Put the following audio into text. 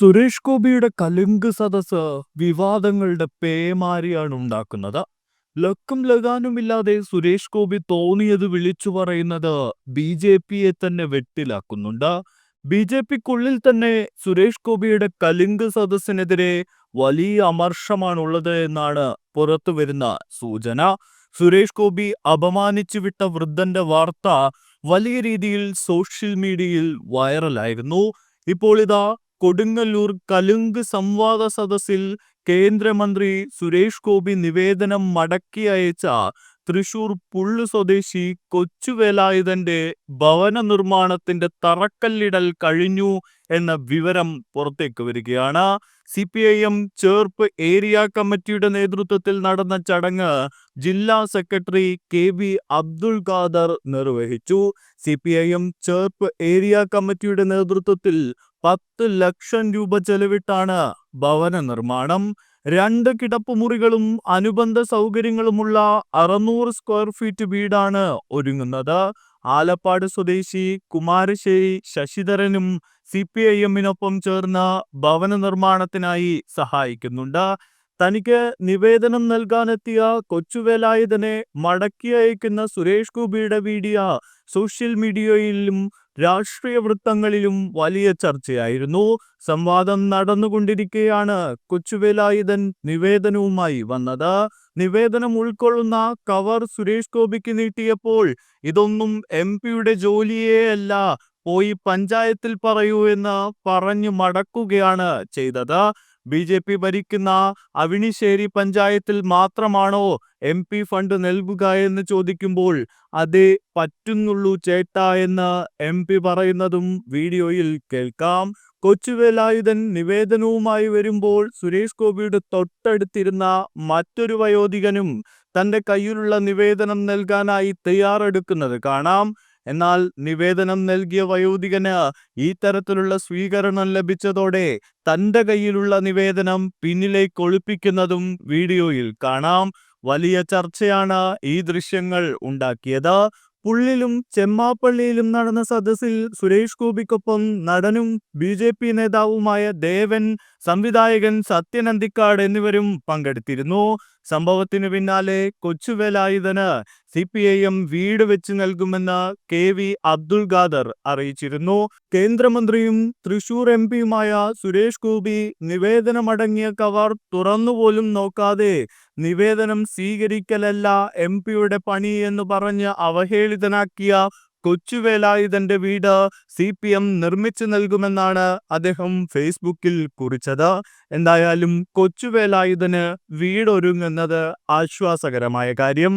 സുരേഷ് ഗോപിയുടെ കലുങ്ക് സദസ് വിവാദങ്ങളുടെ പേമാരിയാണ് ഉണ്ടാക്കുന്നത്. ലക്കും ലഗാനുമില്ലാതെ സുരേഷ് ഗോപി തോന്നിയത് വിളിച്ചു പറയുന്നത് ബി ജെ പിയെ തന്നെ വെട്ടിലാക്കുന്നുണ്ട്. ബി ജെ പിക്കുള്ളിൽ തന്നെ സുരേഷ് ഗോപിയുടെ കലുങ്ക് സദസ്സിനെതിരെ വലിയ അമർഷമാണുള്ളത് എന്നാണ് പുറത്തു വരുന്ന സൂചന. സുരേഷ് ഗോപി അപമാനിച്ചു വിട്ട വൃദ്ധന്റെ വാർത്ത വലിയ രീതിയിൽ സോഷ്യൽ മീഡിയയിൽ വൈറലായിരുന്നു. ഇപ്പോൾ ഇതാ കൊടുങ്ങല്ലൂർ കലുങ്ക് സംവാദ സദസ്സിൽ കേന്ദ്രമന്ത്രി സുരേഷ് ഗോപി നിവേദനം മടക്കി അയച്ച തൃശൂർ പുള്ളു സ്വദേശി കൊച്ചുവേലായുധന്റെ ഭവന നിർമ്മാണത്തിന്റെ തറക്കല്ലിടൽ കഴിഞ്ഞു എന്ന വിവരം പുറത്തേക്ക് വരികയാണ്. C P I M Cherpu area കമ്മിറ്റിയുടെ നേതൃത്വത്തിൽ നടന്ന ചടങ്ങ് ജില്ലാ secretary K V Abdul Khader നിർവഹിച്ചു. C P I M Cherpu area കമ്മിറ്റിയുടെ നേതൃത്വത്തിൽ പത്ത് ലക്ഷം രൂപ ചെലവിട്ടാണ് ഭവന നിർമ്മാണം. രണ്ട് കിടപ്പുമുറികളും അനുബന്ധ സൗകര്യങ്ങളുമുള്ള അറുന്നൂറ് സ്ക്വയർ ഫീറ്റ് വീടാണ് ഒരുങ്ങുന്നത്. ആലപ്പാട് സ്വദേശി കുമാരശ്ശേരി ശശിധരനും സി പി ഐ എമ്മിനൊപ്പം ചേർന്ന് ഭവന നിർമ്മാണത്തിനായി സഹായിക്കുന്നുണ്ട്. തനിക്ക് നിവേദനം നൽകാനെത്തിയ കൊച്ചുവേലായുധനെ മടക്കി അയക്കുന്ന സുരേഷ് ഗോപിയുടെ വീഡിയോ സോഷ്യൽ മീഡിയയിലും രാഷ്ട്രീയ വൃത്തങ്ങളിലും വലിയ ചർച്ചയായിരുന്നു. സംവാദം നടന്നുകൊണ്ടിരിക്കെയാണ് കൊച്ചുവേലായുധൻ നിവേദനവുമായി വന്നത്. നിവേദനം ഉൾക്കൊള്ളുന്ന കവർ സുരേഷ് ഗോപിക്ക് നീട്ടിയപ്പോൾ ഇതൊന്നും എം പിയുടെ ജോലിയേ അല്ല പോയി പഞ്ചായത്തിൽ പറയൂ എന്ന് പറഞ്ഞു മടക്കുകയാണ് ചെയ്തത്. ബി ജെ പി ഭരിക്കുന്ന അവിണിശ്ശേരി പഞ്ചായത്തിൽ മാത്രമാണോ എം പി ഫണ്ട് നൽകുക എന്ന് ചോദിക്കുമ്പോൾ അതേ പറ്റുന്നുള്ളൂ ചേട്ട എന്ന് എം പി പറയുന്നതും വീഡിയോയിൽ കേൾക്കാം. കൊച്ചുവേലായുധൻ നിവേദനവുമായി വരുമ്പോൾ സുരേഷ് ഗോപിയുടെ തൊട്ടടുത്തിരുന്ന മറ്റൊരു വയോധികനും തന്റെ കയ്യിലുള്ള നിവേദനം നൽകാനായി തയ്യാറെടുക്കുന്നത് കാണാം. എന്നാൽ നിവേദനം നൽകിയ വയോധികന് ഈ തരത്തിലുള്ള സ്വീകരണം ലഭിച്ചതോടെ തന്റെ കയ്യിലുള്ള നിവേദനം പിന്നിലേക്ക് ഒളിപ്പിക്കുന്നതും വീഡിയോയിൽ കാണാം. വലിയ ചർച്ചയാണ് ഈ ദൃശ്യങ്ങൾ ഉണ്ടാക്കിയത്. പുള്ളിലും ചെമ്മാപ്പള്ളിയിലും നടന്ന സദസ്സിൽ സുരേഷ് ഗോപിക്കൊപ്പം നടനും ബി ജെ പി നേതാവുമായ ദേവൻ സംവിധായകൻ സത്യനന്ദിക്കാട് എന്നിവരും പങ്കെടുത്തിരുന്നു. സംഭവത്തിനു പിന്നാലെ കൊച്ചുവേലായുധന് സി പി ഐ എം വീട് വെച്ച് നൽകുമെന്ന് കെ വി അബ്ദുൾ ഖാദർ അറിയിച്ചിരുന്നു. കേന്ദ്രമന്ത്രിയും തൃശൂർ എം പിയുമായ സുരേഷ് ഗോപി നിവേദനമടങ്ങിയ കവർ തുറന്നുപോലും നോക്കാതെ നിവേദനം സ്വീകരിക്കലല്ല. എം പിയുടെ പണി എന്ന് പറഞ്ഞ് അവഹേളിതനാക്കിയ കൊച്ചുവേലായുധന്റെ വീട് സി പി എം നിർമ്മിച്ചു നൽകുമെന്നാണ് അദ്ദേഹം ഫേസ്ബുക്കിൽ കുറിച്ചത്. എന്തായാലും കൊച്ചുവേലായുധന് വീടൊരുങ്ങുന്നത് ആശ്വാസകരമായ കാര്യം.